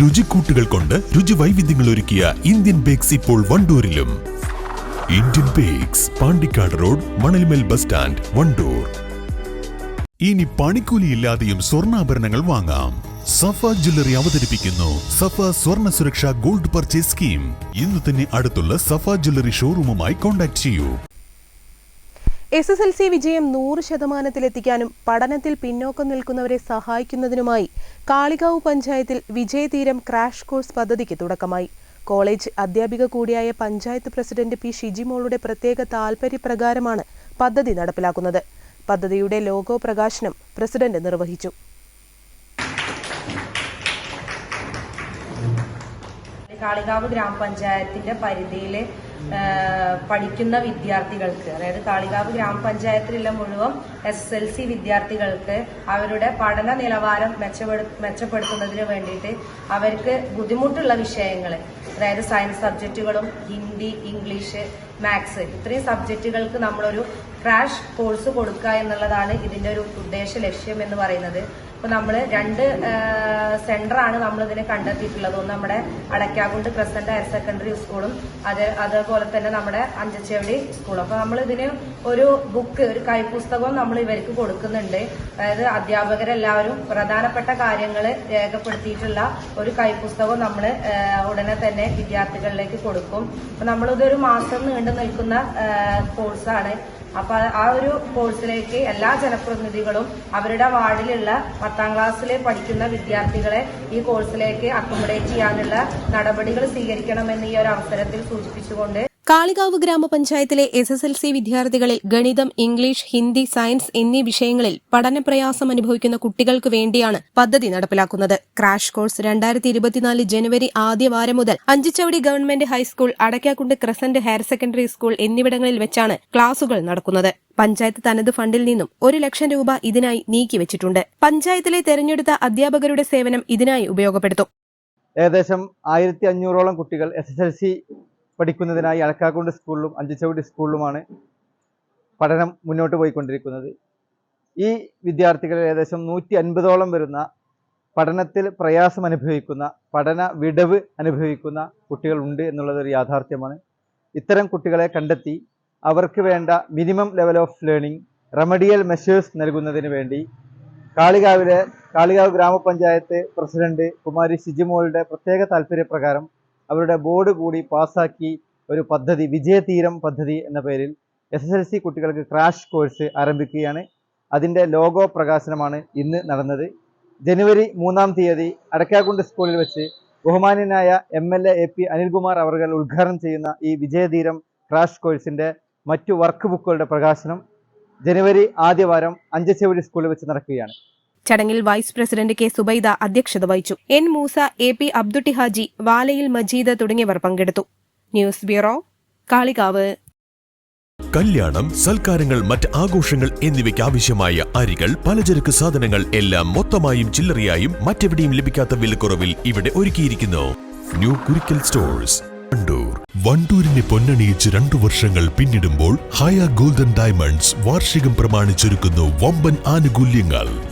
രുചിക്കൂട്ടുകൾ കൊണ്ട് രുചി വൈവിധ്യങ്ങൾ ഒരുക്കിയ ഇന്ത്യൻ ബേക്സ് ഇപ്പോൾ വണ്ടൂരിലും. Indian Bakes Pandikkad road Manalmel bus stand Wandoor. ഇനി പണിക്കൂലിയില്ലാതെയും സ്വർണാഭരണങ്ങൾ വാങ്ങാം. സഫ ജ്വല്ലറി അവതരിപ്പിക്കുന്നു. സഫ സ്വർണ സുരക്ഷ ഗോൾഡ് പർച്ചേസ് സ്കീം. ഇന്ന് തന്നെ അടുത്തുള്ള സഫ ജ്വല്ലറി ഷോറൂമുമായി കോൺടാക്ട് ചെയ്യൂ. എസ് എസ് എൽ സി വിജയം നൂറ് ശതമാനത്തിലെത്തിക്കാനും പഠനത്തിൽ പിന്നോക്കം നിൽക്കുന്നവരെ സഹായിക്കുന്നതിനുമായി കാളികാവ് പഞ്ചായത്തിൽ വിജയതീരം ക്രാഷ് കോഴ്സ് പദ്ധതിക്ക് തുടക്കമായി. കോളേജ് അധ്യാപിക കൂടിയായ പഞ്ചായത്ത് പ്രസിഡന്റ് പി ഷിജിമോളുടെ പ്രത്യേക താൽപര്യപ്രകാരമാണ് പദ്ധതി നടപ്പിലാക്കുന്നത്. പദ്ധതിയുടെ ലോഗോ പ്രകാശനം പ്രസിഡന്റ് നിർവഹിച്ചു. കാളികാവ് ഗ്രാമപഞ്ചായത്തിന്റെ പരിധിയിൽ പഠിക്കുന്ന വിദ്യാർത്ഥികൾക്ക് അതായത് കാളികാവ് ഗ്രാമപഞ്ചായത്തിലുള്ള മുഴുവൻ എസ് എൽ സി വിദ്യാർത്ഥികൾക്ക് അവരുടെ പഠന നിലവാരം മെച്ചപ്പെടു മെച്ചപ്പെടുത്തുന്നതിന് വേണ്ടിയിട്ട് അവർക്ക് ബുദ്ധിമുട്ടുള്ള വിഷയങ്ങൾ അതായത് സയൻസ് സബ്ജക്റ്റുകളും ഹിന്ദി ഇംഗ്ലീഷ് മാത്സ് ഇത്രയും സബ്ജക്റ്റുകൾക്ക് നമ്മളൊരു ക്രാഷ് കോഴ്സ് കൊടുക്കുക എന്നുള്ളതാണ് ഇതിന്റെ ഒരു ഉദ്ദേശ ലക്ഷ്യം എന്ന് പറയുന്നത്. ഇപ്പൊ നമ്മൾ രണ്ട് സെന്ററാണ് നമ്മൾ ഇതിനെ കണ്ടെത്തിയിട്ടുള്ളത്. ഒന്ന് നമ്മുടെ അടയ്ക്കാകുണ്ട് ക്രസന്റ് ഹയർ സെക്കൻഡറി സ്കൂളും അത് അതേപോലെ തന്നെ നമ്മുടെ അഞ്ചച്ചേവടി സ്കൂളും. അപ്പൊ നമ്മൾ ഇതിന് ഒരു ബുക്ക് ഒരു കൈപുസ്തകവും നമ്മൾ ഇവർക്ക് കൊടുക്കുന്നുണ്ട്. അതായത് അധ്യാപകരെല്ലാവരും പ്രധാനപ്പെട്ട കാര്യങ്ങൾ രേഖപ്പെടുത്തിയിട്ടുള്ള ഒരു കൈപുസ്തകം നമ്മൾ ഉടനെ തന്നെ വിദ്യാർത്ഥികളിലേക്ക് കൊടുക്കും. അപ്പൊ നമ്മളിതൊരു മാസം നീണ്ടു നിൽക്കുന്ന കോഴ്സാണ് അപ്പൊ ആ ഒരു കോഴ്സിലേക്ക് എല്ലാ ജനപ്രതിനിധികളും അവരുടെ വാർഡിലുള്ള പത്താം ക്ലാസ്സിലെ പഠിക്കുന്ന വിദ്യാർത്ഥികളെ ഈ കോഴ്സിലേക്ക് അക്കോമഡേറ്റ് ചെയ്യാനുള്ള നടപടികൾ സ്വീകരിക്കണമെന്ന് ഈ ഒരു അവസരത്തിൽ സൂചിപ്പിച്ചുകൊണ്ട് കാളികാവ് ഗ്രാമപഞ്ചായത്തിലെ എസ് എസ് എൽ സി വിദ്യാർത്ഥികളിൽ ഗണിതം ഇംഗ്ലീഷ് ഹിന്ദി സയൻസ് എന്നീ വിഷയങ്ങളിൽ പഠനപ്രയാസം അനുഭവിക്കുന്ന കുട്ടികൾക്ക് വേണ്ടിയാണ് പദ്ധതി നടപ്പിലാക്കുന്നത്. ക്രാഷ് കോഴ്സ് രണ്ടായിരത്തി ഇരുപത്തിനാല് ജനുവരി ആദ്യ വാരം മുതൽ Anchachavadi government high school Adakkakundu Crescent higher secondary school എന്നിവിടങ്ങളിൽ വെച്ചാണ് ക്ലാസുകൾ നടക്കുന്നത്. പഞ്ചായത്ത് തനത് ഫണ്ടിൽ നിന്നും ഒരു ലക്ഷം രൂപ ഇതിനായി നീക്കിവച്ചിട്ടുണ്ട് പഞ്ചായത്തിലെ തെരഞ്ഞെടുത്ത അധ്യാപകരുടെ സേവനം ഇതിനായി ഉപയോഗപ്പെടുത്തും. ഏകദേശം ആയിരത്തി അഞ്ഞൂറോളം കുട്ടികൾ എസ് എസ് എൽ സി പഠിക്കുന്നതിനായി അളക്കാക്കുണ്ട് സ്കൂളിലും അഞ്ചുചവിടി സ്കൂളിലുമാണ് പഠനം മുന്നോട്ട് പോയിക്കൊണ്ടിരിക്കുന്നത്. ഈ വിദ്യാർത്ഥികളിൽ ഏകദേശം നൂറ്റി അൻപതോളം വരുന്ന പഠനത്തിൽ പ്രയാസം അനുഭവിക്കുന്ന പഠന വിടവ് അനുഭവിക്കുന്ന കുട്ടികളുണ്ട് എന്നുള്ളത് ഒരു യാഥാർത്ഥ്യമാണ്. ഇത്തരം കുട്ടികളെ കണ്ടെത്തി അവർക്ക് വേണ്ട minimum level of learning remedial measures നൽകുന്നതിന് വേണ്ടി കാളികാവിലെ കാളികാവ് ഗ്രാമപഞ്ചായത്ത് പ്രസിഡന്റ് കുമാരി ഷിജിമോളുടെ പ്രത്യേക താല്പര്യപ്രകാരം അവരുടെ ബോർഡ് കൂടി പാസ്സാക്കി ഒരു പദ്ധതി വിജയതീരം പദ്ധതി എന്ന പേരിൽ എസ് എസ് എൽ സി കുട്ടികൾക്ക് ക്രാഷ് കോഴ്സ് ആരംഭിക്കുകയാണ്. അതിന്റെ ലോഗോ പ്രകാശനമാണ് ഇന്ന് നടന്നത്. ജനുവരി മൂന്നാം തീയതി അടക്കാക്കുണ്ട് സ്കൂളിൽ വെച്ച് ബഹുമാന്യനായ M L A P Anilkumar അവർകൾ ഉദ്ഘാടനം ചെയ്യുന്ന ഈ വിജയതീരം ക്രാഷ് കോഴ്സിന്റെ മറ്റു വർക്ക് ബുക്കുകളുടെ പ്രകാശനം ജനുവരി ആദ്യവാരം അഞ്ചച്ചവടി സ്കൂളിൽ വെച്ച് നടക്കുകയാണ്. ചടങ്ങിൽ വൈസ് പ്രസിഡന്റ് കെ സുബൈദ അധ്യക്ഷത വഹിച്ചു. N Moosa A P Abdutty Haji Valayil Majeed തുടങ്ങിയവർ പങ്കെടുത്തു. News bureau Kalikavu. കല്യാണം സൽക്കാരങ്ങൾ മറ്റ് ആഘോഷങ്ങൾ എന്നിവയ്ക്ക് ആവശ്യമായ അരികൾ പലചരക്ക് സാധനങ്ങൾ എല്ലാം മൊത്തമായും ചില്ലറയായും മറ്റെവിടെയും ലഭിക്കാത്ത വിലക്കുറവിൽ ഇവിടെ ഒരുക്കിയിരിക്കുന്നു. ന്യൂ കുരിക്കൽ സ്റ്റോഴ്സ് വണ്ടൂർ വണ്ടൂരിനെ പൊന്നണിയിച്ച് രണ്ടു വർഷങ്ങൾ പിന്നിടുമ്പോൾ ഹയ ഗോൾഡൻ ഡയമണ്ട്സ് വാർഷികം പ്രമാണിച്ചൊരുക്കുന്നു വമ്പൻ ആനുകൂല്യങ്ങൾ.